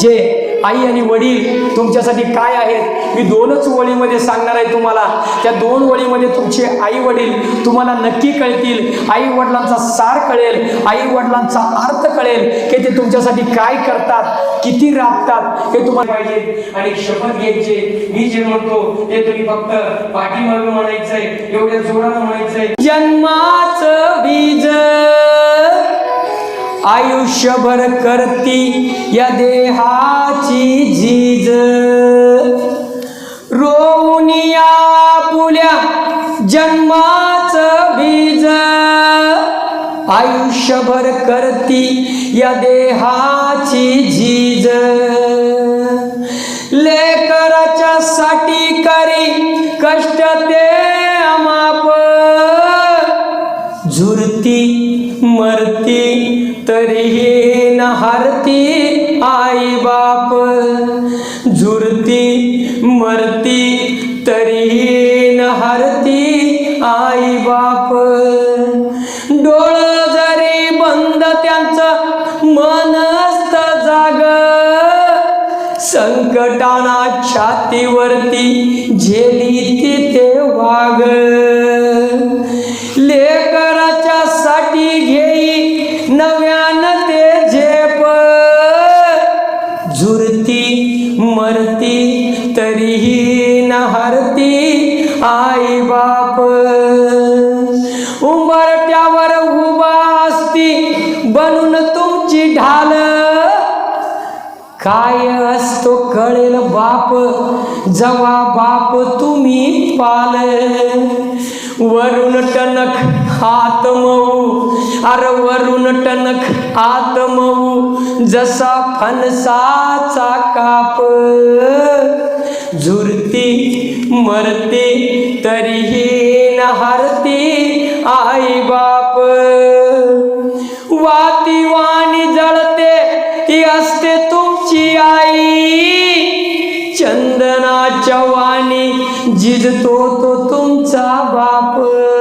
जे आई आणि वडील तुमच्यासाठी काय आहेत मी दोनच वळीमध्ये सांगणार आहे तुम्हाला. त्या दोन वळीमध्ये तुमचे आई वडील तुम्हाला नक्की कळतील. आई वडिलांचा सार कळेल आई वडिलांचा अर्थ कळेल की ते तुमच्यासाठी काय करतात किती राबतात हे तुम्हाला पाहिजे. आणि शपथ घ्यायचे. मी जे म्हणतो ते तुम्ही फक्त पाठीमागं म्हणायचंय एवढ्या जोरानं म्हणायचंय. जन्माचं बीज आयुष्यभर करती या देहाची झीज. रोवनिया पुल्या जन्माचं बीज. आयुष्यभर करती या देहाची झीज. तरीही न हरती आई बाप. झुरती मरती तरीही न हरती आई बाप. डोळ जरी बंद त्यांचं मनस्त जाग. संकटाना छातीवरती झेली ते वाग. आई बाप. उंबरट्यावर उभा असती बनून तुमची ढाल. काय असतो कळेल बाप जवा बाप तुम्ही पाल. वरून टनक आतमऊ अर वरून टनक आतमऊ जसा फणसाचा काप. झुरती मरते तरीही न हरते आई बाप. वाती वाणी जळते ती असते तुमची आई. चंदनाच्या वाणी जिजतो तो तुमचा बाप.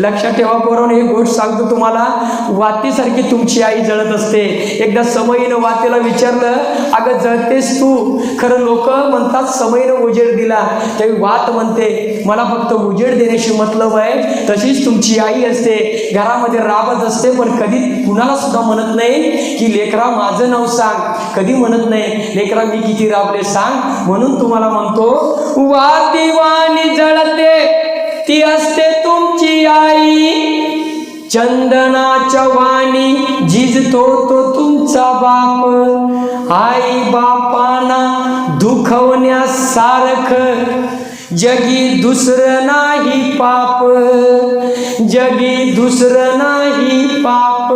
लक्षात ठेवा पोरांनो एक गोष्ट सांगतो तुम्हाला. वातीसारखी तुमची आई जळत असते. एकदा समयीनं वातीला विचारलं अगं जळतेस तू? खरं लोक म्हणतात समयीनं उजेड दिला. त्यावेळी वात म्हणते मला फक्त उजेड देण्याशी मतलब आहे. तशीच तुमची आई असते. घरामध्ये राबत असते पण कधी कुणाला सुद्धा म्हणत नाही की लेकरा माझं नाव सांग. कधी म्हणत नाही लेकरा मी किती राबले सांग. म्हणून तुम्हाला म्हणतो वाती वाणी जळते. ती असते तुमची आई. चंदनाच्या वाणी झिजतो तो तुमचा बाप. आई बापाना दुखवण्यासारख. जगी दुसरं नाही पाप. जगी दुसरं नाही पाप.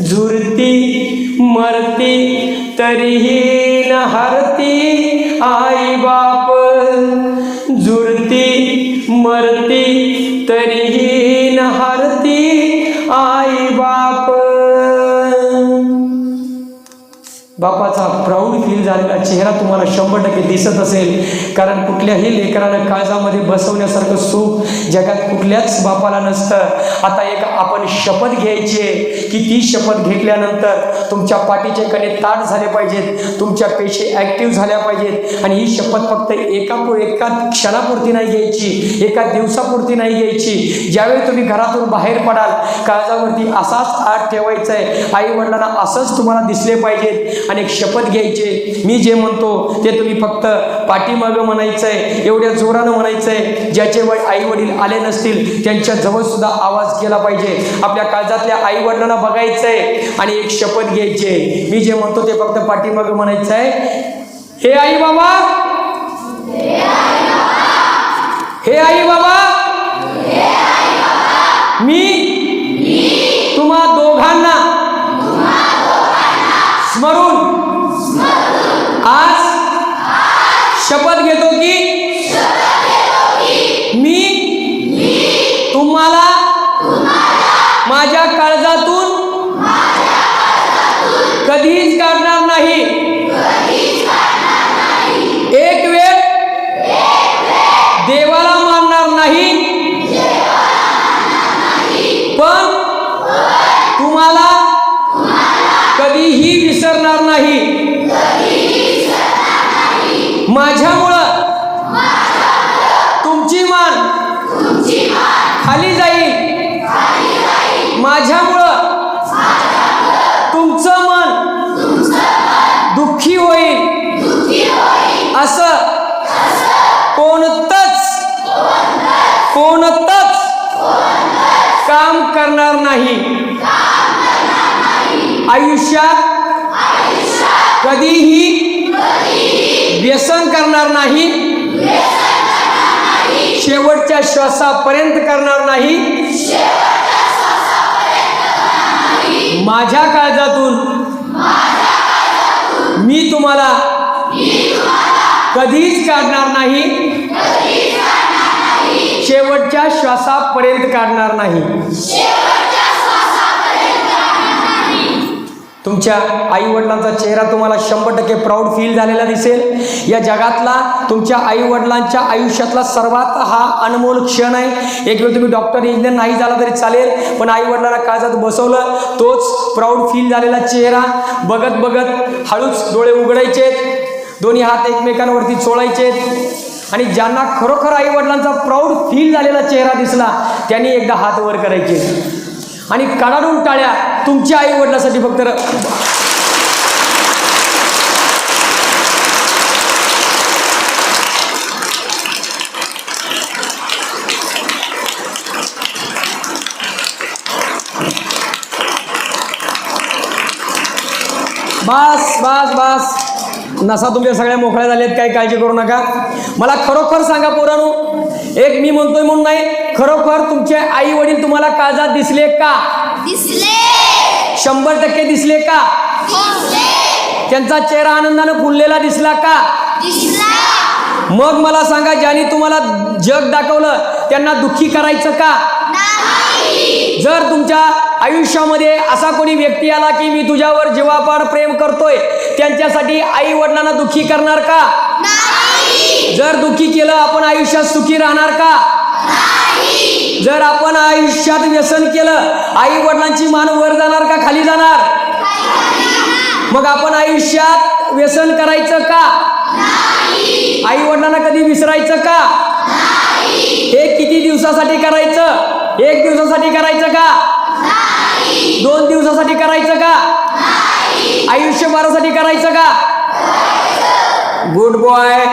झुरती मरती तरीही न हरती आई बाप. मरती तरीही न हरती आई बाप. बापाचा प्राऊड फील झालेला चेहरा तुम्हाला शंभर टक्के दिसत असेल. कारण कुठल्याही लेकरानं काळजामध्ये बसवण्यासारखं सुख जगात कुठल्याच बापाला नसतं. आता एक आपण शपथ घ्यायची आहे की ती शपथ घेतल्यानंतर तुमच्या पाठीचे कणे ताट झाले पाहिजेत तुमच्या पेशी ॲक्टिव्ह झाल्या पाहिजेत आणि ही शपथ फक्त एका एका क्षणापुरती नाही घ्यायची एका दिवसापुरती नाही घ्यायची. ज्यावेळी तुम्ही घरातून बाहेर पडाल काळजावरती असाच आठ ठेवायचा आहे आई वडिलांना असंच तुम्हाला दिसले पाहिजेत आणि एक शपथ घ्यायचे मी जे म्हणतो ते तुम्ही फक्त पाठीमागं म्हणायचं आहे एवढ्या जोरानं म्हणायचं आहे ज्याचे वय आई वडील आले नसतील त्यांच्या जवळ सुद्धा आवाज केला पाहिजे. आपल्या काळजातल्या आई वडिलांना बघायचं आहे आणि एक शपथ घ्यायची आहे मी जे म्हणतो ते फक्त पाठीमागं म्हणायचं आहे हे आई बाबा! हे आई बाबा! मी? तुम्हा दोघांना? स्मरून शपथ घेतो की? मी? तुम्हाला? माझ्या काळजातून? कधीच काढणार नाही. माझ्यामुळं. तुमची मान खाली जाईल. माझ्यामुळं. तुमचं मन दुःखी होईल. असं कोणतच कोणतच काम करणार नाही. आयुष्यात कधीही व्यसन करणार नाही. शेवटच्या श्वासापर्यंत करणार नाही. माझ्या काळजातून मी तुम्हाला कधीच काढणार नाही. शेवटच्या श्वासापर्यंत काढणार नाही. तुमच्या आईवडिलांचा चेहरा तुम्हाला शंभर टक्के प्राऊड फील झालेला दिसेल. या जगातला तुमच्या आईवडिलांच्या आयुष्यातला सर्वात हा अनमोल क्षण आहे. एक वेळ तुम्ही डॉक्टर इंजिनियर नाही झाला तरी चालेल पण आईवडिलांना काळजात बसवलं तोच प्राऊड फील झालेला चेहरा. बघत बघत हळूच डोळे उघडायचे दोन्ही हात एकमेकांवरती चोळायचे. आणि ज्यांना खरोखर आईवडिलांचा प्राऊड फील झालेला चेहरा दिसला त्यांनी एकदा हात वर करायचे. आणि कडाडून टाळ्या तुमच्या आई वडिलासाठी फक्त बस बस बस. नसा तुमच्या सगळ्या मोकळ्या झाल्यात काही काळजी करू नका. मला खरोखर सांगा पोरांनो एक मी म्हणतोय म्हणून नाही खरोखर तुमचे आई वडील तुम्हाला काळजात दिसले का? दिसले. शंभर टक्के दिसले का? त्यांचा चेहरा आनंदानं फुललेला दिसला का? मग मला सांगा ज्यांनी तुम्हाला जग दाखवलं त्यांना दुःखी करायचं का? नाही. जर तुमच्या आयुष्यामध्ये असा कोणी व्यक्ती आला की मी तुझ्यावर जीवापाड प्रेम करतोय त्यांच्यासाठी आई वडिलांना दुःखी करणार का? नाही. जर दुःखी केलं आपण आयुष्यात सुखी राहणार का? जर आपण आयुष्यात व्यसन केलं आई वडिलांची मान वर जाणार का खाली जाणार? मग आपण आयुष्यात व्यसन करायचं का? आई वडिलांना कधी विसरायचं का? हे किती दिवसासाठी करायचं? एक दिवसासाठी करायचं का? दोन दिवसासाठी करायचं का? आयुष्यभरासाठी करायचं का? Good boy